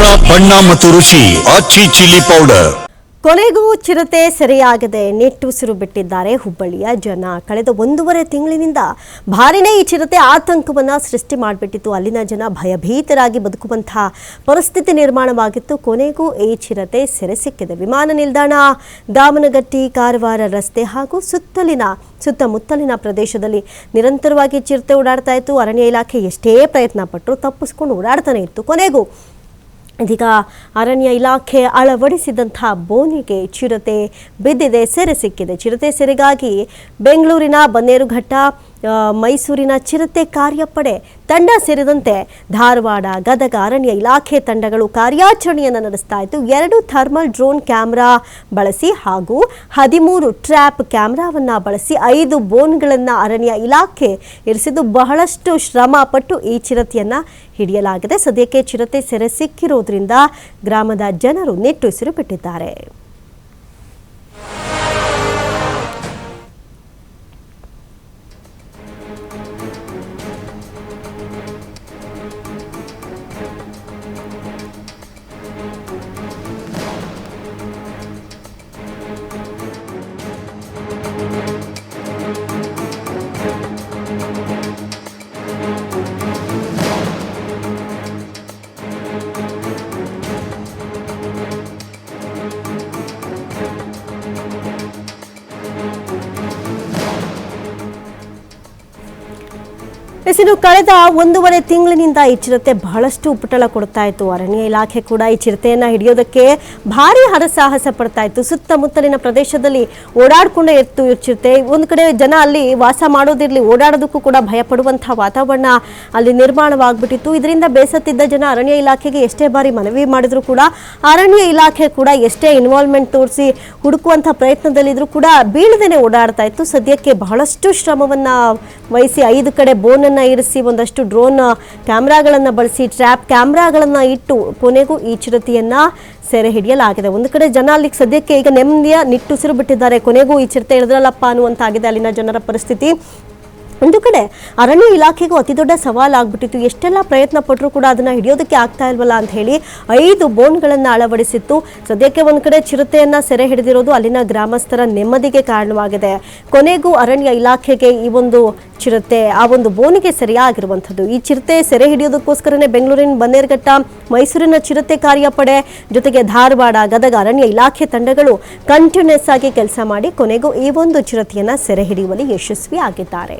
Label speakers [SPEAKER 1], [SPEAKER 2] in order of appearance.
[SPEAKER 1] ಖಾರ ಬಣ್ಣ ಮತ್ತು ರುಚಿ ಆಚಿ ಚಿಲ್ಲಿ ಪೌಡರ್.
[SPEAKER 2] ಕೊನೆಗೂ ಚಿರತೆ ಸೆರೆಯಾಗದೆ ನೆಟ್ಟುಸಿರು ಬಿಟ್ಟಿದ್ದಾರೆ ಹುಬ್ಬಳ್ಳಿಯ ಜನ. ಕಳೆದ ಒಂದೂವರೆ ತಿಂಗಳಿನಿಂದ ಭಾರಿನೇ ಈ ಚಿರತೆ ಆತಂಕವನ್ನ ಸೃಷ್ಟಿ ಮಾಡಿಬಿಟ್ಟಿತ್ತು. ಅಲ್ಲಿನ ಜನ ಭಯಭೀತರಾಗಿ ಬದುಕುವಂತಹ ಪರಿಸ್ಥಿತಿ ನಿರ್ಮಾಣವಾಗಿತ್ತು. ಕೊನೆಗೂ ಈ ಚಿರತೆ ಸೆರೆ ಸಿಕ್ಕಿದೆ. ವಿಮಾನ ನಿಲ್ದಾಣ, ದಾಮನಗಟ್ಟಿ, ಕಾರವಾರ ರಸ್ತೆ ಹಾಗೂ ಸುತ್ತಲಿನ, ಸುತ್ತಮುತ್ತಲಿನ ಪ್ರದೇಶದಲ್ಲಿ ನಿರಂತರವಾಗಿ ಚಿರತೆ ಓಡಾಡ್ತಾ ಇತ್ತು. ಅರಣ್ಯ ಇಲಾಖೆ ಎಷ್ಟೇ ಪ್ರಯತ್ನ ಪಟ್ಟರು ತಪ್ಪಿಸ್ಕೊಂಡು ಓಡಾಡ್ತಾನೆ ಇತ್ತು. ಕೊನೆಗೂ ಇದೀಗ ಅರಣ್ಯ ಇಲಾಖೆ ಅಳವಡಿಸಿದಂಥ ಬೋನಿಗೆ ಚಿರತೆ ಬಿದ್ದಿದೆ ಸೆರೆ ಸಿಕ್ಕಿದೆ. ಚಿರತೆ ಸೆರೆಗಾಗಿ ಬೆಂಗಳೂರಿನ ಬನ್ನೇರುಘಟ್ಟ ಮೈಸೂರಿನ ಚಿರತೆ ಕಾರ್ಯಪಡೆ ತಂಡ ಸೇರಿದಂತೆ ಧಾರವಾಡ, ಗದಗ, ಅರಣ್ಯ ಇಲಾಖೆ ತಂಡಗಳು ಕಾರ್ಯಾಚರಣೆಯನ್ನು ನಡೆಸ್ತಾ ಇತ್ತು. ಎರಡು ಥರ್ಮಲ್ ಡ್ರೋನ್ ಕ್ಯಾಮ್ರಾ ಬಳಸಿ ಹಾಗೂ ಹದಿಮೂರು ಟ್ರ್ಯಾಪ್ ಕ್ಯಾಮ್ರಾವನ್ನು ಬಳಸಿ ಐದು ಬೋನ್ಗಳನ್ನು ಅರಣ್ಯ ಇಲಾಖೆ ಇರಿಸಿದ್ದು ಬಹಳಷ್ಟು ಶ್ರಮ ಪಟ್ಟು ಈ ಚಿರತೆಯನ್ನು ಹಿಡಿಯಲಾಗಿದೆ. ಸದ್ಯಕ್ಕೆ ಚಿರತೆ ಸೆರೆ ಸಿಕ್ಕಿರುವುದರಿಂದ ಗ್ರಾಮದ ಜನರು ನಿಟ್ಟುಸಿರು ಬಿಟ್ಟಿದ್ದಾರೆ. ಇನ್ನು ಕಳೆದ ಒಂದೂವರೆ ತಿಂಗಳಿನಿಂದ ಈ ಚಿರತೆ ಬಹಳಷ್ಟು ಉಪಟಳ ಕೊಡ್ತಾ ಇತ್ತು. ಅರಣ್ಯ ಇಲಾಖೆ ಕೂಡ ಈ ಚಿರತೆಯನ್ನ ಹಿಡಿಯೋದಕ್ಕೆ ಭಾರಿ ಹರಸಾಹಸ ಪಡ್ತಾ ಇತ್ತು. ಸುತ್ತಮುತ್ತಲಿನ ಪ್ರದೇಶದಲ್ಲಿ ಓಡಾಡ್ಕೊಂಡೇ ಇತ್ತು ಈ ಚಿರತೆ. ಒಂದು ಕಡೆ ಜನ ಅಲ್ಲಿ ವಾಸ ಮಾಡೋದಿರಲಿ, ಓಡಾಡೋದಕ್ಕೂ ಕೂಡ ಭಯ ಪಡುವಂತಹ ವಾತಾವರಣ ಅಲ್ಲಿ ನಿರ್ಮಾಣವಾಗ್ಬಿಟ್ಟಿತ್ತು. ಇದರಿಂದ ಬೇಸತ್ತಿದ್ದ ಜನ ಅರಣ್ಯ ಇಲಾಖೆಗೆ ಎಷ್ಟೇ ಬಾರಿ ಮನವಿ ಮಾಡಿದ್ರು ಕೂಡ, ಅರಣ್ಯ ಇಲಾಖೆ ಕೂಡ ಎಷ್ಟೇ ಇನ್ವಾಲ್ವ್ಮೆಂಟ್ ತೋರಿಸಿ ಹುಡುಕುವಂಥ ಪ್ರಯತ್ನದಲ್ಲಿದ್ರು ಕೂಡ ಬೀಳದೇನೆ ಓಡಾಡ್ತಾ ಇತ್ತು. ಸದ್ಯಕ್ಕೆ ಬಹಳಷ್ಟು ಶ್ರಮವನ್ನ ವಹಿಸಿ ಐದು ಕಡೆ ಬೋನನ್ನ ಇರಿಸಿ, ಒಂದಷ್ಟು ಡ್ರೋನ್ ಕ್ಯಾಮ್ರಾಗಳನ್ನು ಬಳಸಿ, ಟ್ರ್ಯಾಪ್ ಕ್ಯಾಮ್ರಾಗಳನ್ನು ಇಟ್ಟು ಕೊನೆಗೂ ಈ ಚಿರತೆಯನ್ನು ಸೆರೆ ಹಿಡಿಯಲಾಗಿದೆ. ಒಂದು ಕಡೆ ಜನ ಅಲ್ಲಿಗೆ ಸದ್ಯಕ್ಕೆ ಈಗ ನೆಮ್ಮದಿಯ ನಿಟ್ಟುಸಿರು ಬಿಟ್ಟಿದ್ದಾರೆ. ಕೊನೆಗೂ ಈ ಚಿರತೆ ಇಳಿದ್ರಲ್ಲಪ್ಪ ಅನ್ನುವಂತಾಗಿದೆ ಅಲ್ಲಿನ ಜನರ ಪರಿಸ್ಥಿತಿ. ಒಂದು ಕಡೆ ಅರಣ್ಯ ಇಲಾಖೆಗೂ ಅತಿ ದೊಡ್ಡ ಸವಾಲಾಗ್ಬಿಟ್ಟಿತ್ತು. ಎಷ್ಟೆಲ್ಲ ಪ್ರಯತ್ನ ಪಟ್ಟರೂ ಕೂಡ ಅದನ್ನ ಹಿಡಿಯೋದಕ್ಕೆ ಆಗ್ತಾ ಇಲ್ವಲ್ಲ ಅಂತ ಹೇಳಿ ಐದು ಬೋನ್ಗಳನ್ನು ಅಳವಡಿಸಿತ್ತು. ಸದ್ಯಕ್ಕೆ ಒಂದು ಕಡೆ ಚಿರತೆಯನ್ನು ಸೆರೆ ಹಿಡಿದಿರೋದು ಅಲ್ಲಿನ ಗ್ರಾಮಸ್ಥರ ನೆಮ್ಮದಿಗೆ ಕಾರಣವಾಗಿದೆ. ಕೊನೆಗೂ ಅರಣ್ಯ ಇಲಾಖೆಗೆ ಈ ಒಂದು ಚಿರತೆ, ಆ ಒಂದು ಬೋನಿಗೆ ಸರಿಯಾಗಿರುವಂಥದ್ದು. ಈ ಚಿರತೆ ಸೆರೆ ಹಿಡಿಯೋದಕ್ಕೋಸ್ಕರನೇ ಬೆಂಗಳೂರಿನ ಬನ್ನೇರ್ಘಟ್ಟ, ಮೈಸೂರಿನ ಚಿರತೆ ಕಾರ್ಯಪಡೆ ಜೊತೆಗೆ ಧಾರವಾಡ, ಗದಗ ಅರಣ್ಯ ಇಲಾಖೆ ತಂಡಗಳು ಕಂಟಿನ್ಯೂಸ್ ಆಗಿ ಕೆಲಸ ಮಾಡಿ ಕೊನೆಗೂ ಈ ಒಂದು ಚಿರತೆಯನ್ನು ಸೆರೆ ಹಿಡಿಯುವಲ್ಲಿ ಯಶಸ್ವಿ ಆಗಿದ್ದಾರೆ